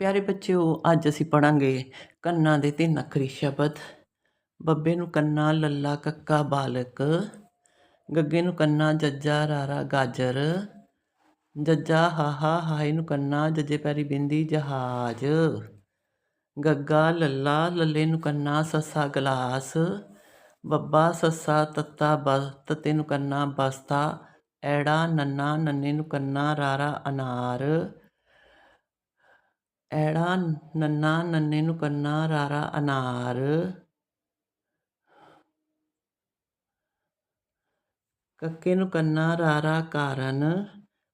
ਪਿਆਰੇ ਬੱਚਿਓ, ਅੱਜ ਅਸੀਂ ਪੜਾਂਗੇ ਕੰਨਾਂ ਦੇ ਤਿੰਨ ਅੱਖਰੀ ਸ਼ਬਦ। ਬੱਬੇ ਨੂੰ ਕੰਨਾ ਲੱਲਾ ਕੱਕਾ ਬਾਲਕ, ਗੱਗੇ ਨੂੰ ਕੰਨਾ ਜੱਜਾ ਰਾਰਾ ਗਾਜਰ, ਜੱਜਾ ਹਾਹਾ ਹਾਏ ਨੂੰ ਕੰਨਾ ਜੱਜੇ ਪੈਰੀ ਬਿੰਦੀ ਜਹਾਜ, ਗੱਗਾ ਲੱਲਾ ਲੱਲੇ ਨੂੰ ਕੰਨਾ ਸੱਸਾ ਗਲਾਸ, ਬੱਬਾ ਸੱਸਾ ਤੱਤਾ ਬ ਤੱਤੇ ਨੂੰ ਕੰਨਾ ਬਸਤਾ, ਐੜਾ ਨੰਨਾ ਨੰਨੇ ਨੂੰ ਕੰਨਾ ਰਾਰਾ ਅਨਾਰ ਐੜਾ ਨੰਨਾ ਨੰਨੇ ਨੂੰ ਕੰਨਾ ਰਾਰਾ ਅਨਾਰ। ਕੱਕੇ ਨੂੰ ਕੰਨਾ ਰਾਰਾ ਕਾਰਨ।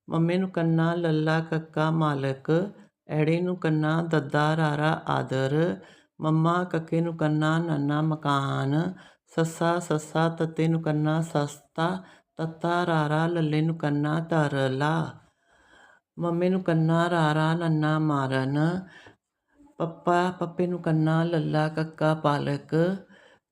ਮੰਮੇ ਨੂੰ ਕੰਨਾ ਲੱਲਾ ਕੱਕਾ ਮਾਲਕ। ਐੜੇ ਨੂੰ ਕੰਨਾ ਦੱਦਾ ਰਾਰਾ ਆਦਰ। ਮੰਮਾ ਕੱਕੇ ਨੂੰ ਕੰਨਾ ਨੰਨਾ ਮਕਾਨ। ਸੱਸਾ ਸੱਸਾ ਤੱਤੇ ਨੂੰ ਕੰਨਾ ਸਸਤਾ। ਤੱਤਾ ਰਾਰਾ ਲੱਲੇ ਨੂੰ ਕੰਨਾ ਤਰਲਾ ਮੰਮੇ ਨੂੰ ਕੰਨਾ ਰਾਰਾ, ਨੰਨਾ ਮਾਰਨ। ਪੱਪਾ, ਪੱਪੇ ਨੂੰ ਕੰਨਾ ਲੱਲਾ, ਕੱਕਾ, ਪਾਲਕ।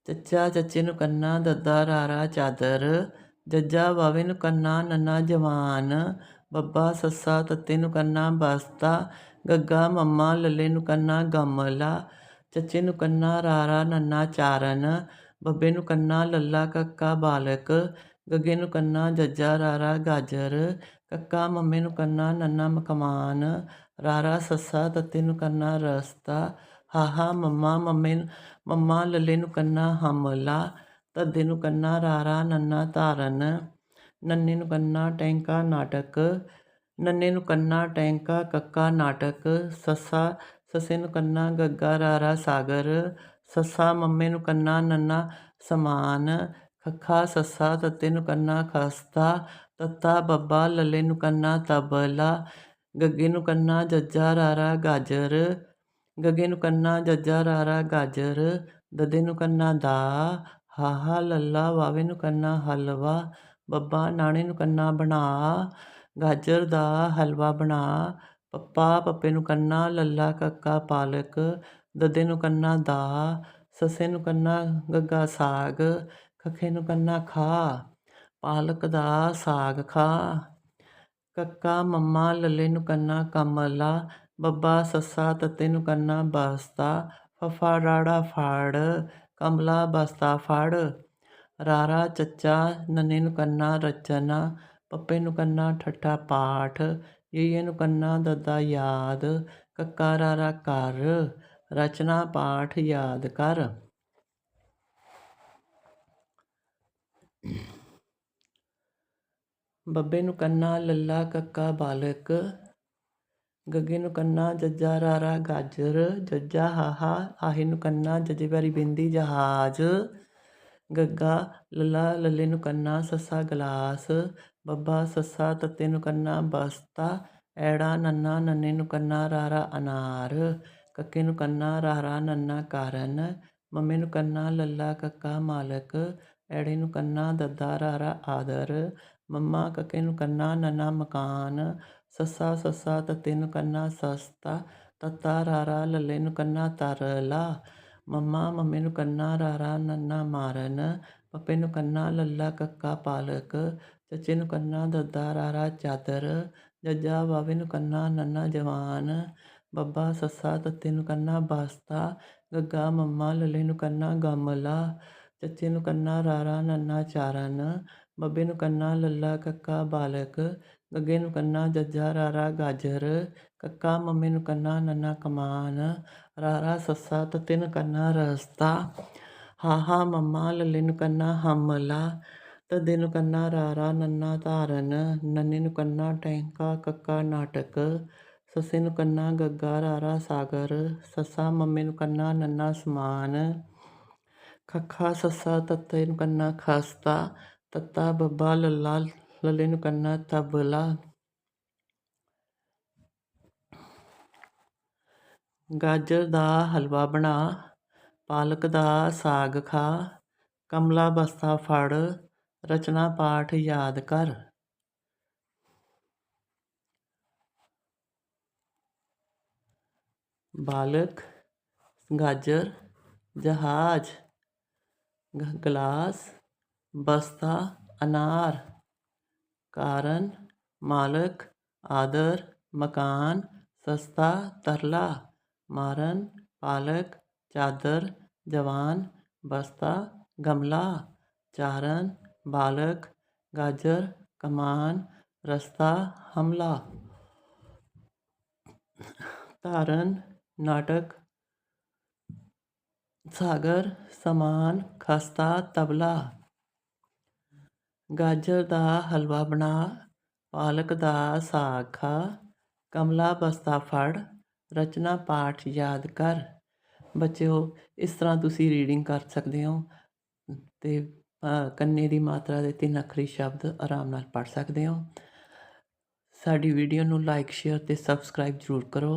ਚੱਚਾ, ਚੱਚੇ ਨੂੰ ਕੰਨਾ ਦੱਦਾ, ਰਾਰਾ, ਚਾਦਰ। ਜੱਜਾ, ਵਾਵੇ ਨੂੰ ਕੰਨਾ, ਨੰਨਾ, ਜਵਾਨ। ਬੱਬਾ, ਸੱਸਾ, ਤੱਤੇ ਨੂੰ ਕੰਨਾ, ਬਸਤਾ। ਗੱਗਾ, ਮੰਮਾ, ਲੱਲੇ ਨੂੰ ਕੰਨਾ, ਗਮਲਾ। ਚੱਚੇ ਨੂੰ ਕੰਨਾ ਰਾਰਾ, ਨੰਨਾ, ਚਾਰਨ। ਬੱਬੇ ਨੂੰ ਕੰਨਾ ਲੱਲਾ, ਕੱਕਾ, ਬਾਲਕ। ਗੱਗੇ ਨੂੰ ਕੰਨਾ, ਜੱਜਾ, ਰਾਰਾ, ਗਾਜਰ। ਕੱਕਾ ਮੰਮੇ ਨੂੰ ਕੰਨਾ, ਨੰਨਾ ਮਕਮਾਨ, ਰਾਰਾ ਸੱਸਾ, ਤੱਤੇ ਨੂੰ ਕੰਨਾ ਰਸਤਾ, ਹਾਹਾ ਮੰਮਾ, ਮੰਮੇ ਮੰਮਾ ਲੱਲੇ ਨੂੰ ਕੰਨਾ ਹਮਲਾ, ਤੱਦੇ ਨੂੰ ਕੰਨਾ ਰਾਰਾ, ਨੰਨਾ ਧਾਰਨ, ਨੰਨੇ ਨੂੰ ਕੰਨਾ ਟੈਂਕਾ ਨਾਟਕ, ਨੰਨੇ ਨੂੰ ਕੰਨਾ ਟੈਂਕਾ ਕੱਕਾ ਨਾਟਕ, ਸੱਸਾ, ਸੱਸੇ ਨੂੰ ਕੰਨਾ ਗੱਗਾ ਰਾਰਾ ਸਾਗਰ, ਸੱਸਾ ਮੰਮੇ ਨੂੰ ਕੰਨਾ ਨੰਨਾ ਸਮਾਨ ਖੱਖਾ ਸੱਸਾ ਤੱਤੇ ਨੂੰ ਕੰਨਾ ਖਾਸਤਾ ਤੱਤਾ ਬੱਬਾ ਲੱਲੇ ਨੂੰ ਕੰਨਾ ਤਬਲਾ ਗੱਗੇ ਨੂੰ ਕੰਨਾ ਜੱਜਾ ਰਾਰਾ ਗਾਜਰ ਗੱਗੇ ਨੂੰ ਕੰਨਾ ਜੱਜਾ ਰਾਰਾ ਗਾਜਰ ਦਦੇ ਨੂੰ ਕੰਨਾ ਦਾ ਹਾਹਾ ਲੱਲਾ ਵਾਵੇ ਨੂੰ ਕੰਨਾ ਹਲਵਾ ਬੱਬਾ ਨਾਣੇ ਨੂੰ ਕੰਨਾ ਬਣਾ ਗਾਜਰ ਦਾ ਹਲਵਾ ਬਣਾ ਪੱਪਾ ਪੱਪੇ ਨੂੰ ਕੰਨਾ ਲੱਲਾ ਕੱਕਾ ਪਾਲਕ ਦਦੇ ਨੂੰ ਕੰਨਾ ਦਾ ਸੱਸੇ ਨੂੰ ਕੰਨਾ ਗੱਗਾ ਸਾਗ ਖੱਖੇ ਨੂੰ ਕੰਨਾ ਖਾ, ਪਾਲਕ ਦਾ ਸਾਗ ਖਾ। ਕੱਕਾ ਮੰਮਾ ਲੱਲੇ ਨੂੰ ਕੰਨਾ ਕਮਲਾ, ਬੱਬਾ ਸੱਸਾ ਤੱਤੇ ਨੂੰ ਕੰਨਾ ਬਸਤਾ, ਫਫਾ ਰਾੜਾ ਫਾੜ, ਕਮਲਾ ਬਸਤਾ ਫੜ। ਰਾਰਾ ਚੱਚਾ ਨੰਨੇ ਨੂੰ ਕੰਨਾ ਰਚਨਾ, ਪੱਪੇ ਨੂੰ ਕੰਨਾ ਠੱਠਾ ਪਾਠ ਯਈਏ ਨੂੰ ਕੰਨਾ ਦੱਦਾ ਯਾਦ, ਕੱਕਾ ਰਾਰਾ ਕਰ ਰਚਨਾ ਪਾਠ ਯਾਦ ਕਰ। ਬੱਬੇ ਨੂੰ ਕੰਨਾ ਲੱਲਾ ਕੱਕਾ ਬਾਲਕ, ਗੱਗੇ ਨੂੰ ਕੰਨਾ ਜੱਜਾ ਰਾਰਾ ਗਾਜਰ, ਜੱਜਾ ਹਾਹਾ, ਆਹੇ ਨੂੰ ਕੰਨਾ ਜੱਜੇ ਪੈਰੀ ਬਿੰਦੀ ਜਹਾਜ, ਗੱਗਾ ਲੱਲਾ ਲੱਲੇ ਨੂੰ ਕੰਨਾ ਸੱਸਾ ਗਲਾਸ, ਬੱਬਾ ਸੱਸਾ ਤੱਤੇ ਨੂੰ ਕੰਨਾ ਬਸਤਾ, ਐੜਾ ਨੰਨਾ ਨੰਨੇ ਨੂੰ ਕੰਨਾ ਰਾਰਾ ਅਨਾਰ, ਕੱਕੇ ਨੂੰ ਕੰਨਾ ਰਾਰਾ ਨੰਨਾ ਕਾਰਨ, ਮੰਮੇ ਨੂੰ ਕੰਨਾ ਲੱਲਾ ਕੱਕਾ ਮਾਲਕ ਐੜੇ ਨੂੰ ਕੰਨਾ ਦੱਦਾ ਰਾਰਾ ਆਦਰ ਮੰਮਾ ਕੱਕੇ ਨੂੰ ਕੰਨਾ ਨੰਨਾ ਮਕਾਨ ਸੱਸਾ ਸੱਸਾ ਤੱਤੇ ਨੂੰ ਕੰਨਾ ਸਸਤਾ ਤੱਤਾ ਰਾਰਾ ਲੱਲੇ ਨੂੰ ਕੰਨਾ ਤਰਲਾ ਮੰਮਾ ਮੰਮੇ ਨੂੰ ਕੰਨਾ ਰਾਰਾ ਨੰਨਾ ਮਾਰਨ ਪੱਪੇ ਨੂੰ ਕੰਨਾ ਲੱਲਾ ਕੱਕਾ ਪਾਲਕ ਚੱਚੇ ਨੂੰ ਕੰਨਾ ਦੱਦਾ ਰਾਰਾ ਚਾਦਰ ਜੱਜਾ ਬਾਵੇ ਨੂੰ ਕੰਨਾ ਨੰਨਾ ਜਵਾਨ ਬੱਬਾ ਸੱਸਾ ਤੱਤੇ ਨੂੰ ਕੰਨਾ ਬਸਤਾ ਗੱਗਾ ਮੰਮਾ ਲੱਲੇ ਨੂੰ ਕੰਨਾ ਗਮਲਾ ਚੱਚੇ ਨੂੰ ਕੰਨਾ ਰਾਰਾ ਨੰਨਾ ਚਾਰਨ ਬੱਬੇ ਨੂੰ ਕੰਨਾ ਲੱਲਾ ਕੱਕਾ ਬਾਲਕ ਗੱਗੇ ਨੂੰ ਕੰਨਾ ਜੱਜਾ ਰਾਰਾ ਗਾਜਰ ਕੱਕਾ ਮੰਮੇ ਨੂੰ ਕੰਨਾ ਨੰਨਾ ਕਮਾਨ ਰਾਰਾ ਸੱਸਾ ਤੱਤੇ ਨੂੰ ਕੰਨਾ ਰਸਤਾ ਹਾ ਹਾ ਮੰਮਾ ਲੱਲੇ ਨੂੰ ਕੰਨਾ ਹਮਲਾ ਤੱਦੇ ਨੂੰ ਕੰਨਾ ਰਾਰਾ ਨੰਨਾ ਧਾਰਨ ਨੰਨੇ ਨੂੰ ਕੰਨਾ ਟੈਂਕਾ ਕੱਕਾ ਨਾਟਕ ਸੱਸੇ ਨੂੰ ਕੰਨਾ ਗੱਗਾ ਰਾਰਾ ਸਾਗਰ ਸੱਸਾ ਮੰਮੇ ਨੂੰ ਕੰਨਾ ਨੰਨਾ ਸਮਾਨ ਖੱਖਾ ਸੱਸਾ ਤੱਤੇ ਨੂੰ ਕੰਨਾ ਖਸਤਾ, ਤੱਤਾ ਬੱਬਾ ਲੱਲਾ ਲੱਲੇ ਨੂੰ ਕੰਨਾ ਤਬਲਾ। ਗਾਜਰ ਦਾ ਹਲਵਾ ਬਣਾ, ਪਾਲਕ ਦਾ ਸਾਗ ਖਾ, ਕਮਲਾ ਬਸਤਾ ਫੜ, ਰਚਨਾ ਪਾਠ ਯਾਦ ਕਰ। ਬਾਲਕ, ਗਾਜਰ, ਜਹਾਜ਼। ਗਲਾਸ, ਬਸਤਾ, ਅਨਾਰ, ਕਾਰਨ, ਮਾਲਕ, ਆਦਰ, ਮਕਾਨ, ਸਸਤਾ, ਤਰਲਾ, ਮਾਰਨ, ਪਾਲਕ, ਚਾਦਰ, ਜਵਾਨ, ਬਸਤਾ, ਗਮਲਾ, ਚਾਰਨ, ਬਾਲਕ, ਗਾਜਰ, ਕਮਾਨ, ਰਸਤਾ, ਹਮਲਾ। ਧਾਰਨ, ਨਾਟਕ ਸਾਗਰ, ਸਮਾਨ, ਖਸਤਾ, ਤਬਲਾ। ਗਾਜਰ ਦਾ ਹਲਵਾ ਬਣਾ, ਪਾਲਕ ਦਾ ਸਾਗ ਖਾ, ਕਮਲਾ ਬਸਤਾ ਫੜ, ਰਚਨਾ ਪਾਠ ਯਾਦ ਕਰ। ਬੱਚਿਓ, ਇਸ ਤਰ੍ਹਾਂ ਤੁਸੀਂ ਰੀਡਿੰਗ ਕਰ ਸਕਦੇ ਹੋ ਤੇ ਕੰਨੇ ਦੀ ਮਾਤਰਾ ਦੇ ਤਿੰਨ ਅੱਖਰੀ ਸ਼ਬਦ ਆਰਾਮ ਨਾਲ ਪੜ ਸਕਦੇ ਹੋ। ਸਾਡੀ ਵੀਡੀਓ ਨੂੰ ਲਾਈਕ ਸ਼ੇਅਰ ਤੇ ਸਬਸਕ੍ਰਾਈਬ ਜ਼ਰੂਰ ਕਰੋ।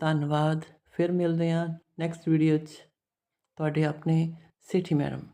ਧੰਨਵਾਦ, ਫਿਰ ਮਿਲਦੇ ਹਾਂ ਨੈਕਸਟ ਵੀਡੀਓ 'ਚ। ਤੁਹਾਡੇ ਆਪਣੇ ਸੇਠੀ ਮੈਡਮ।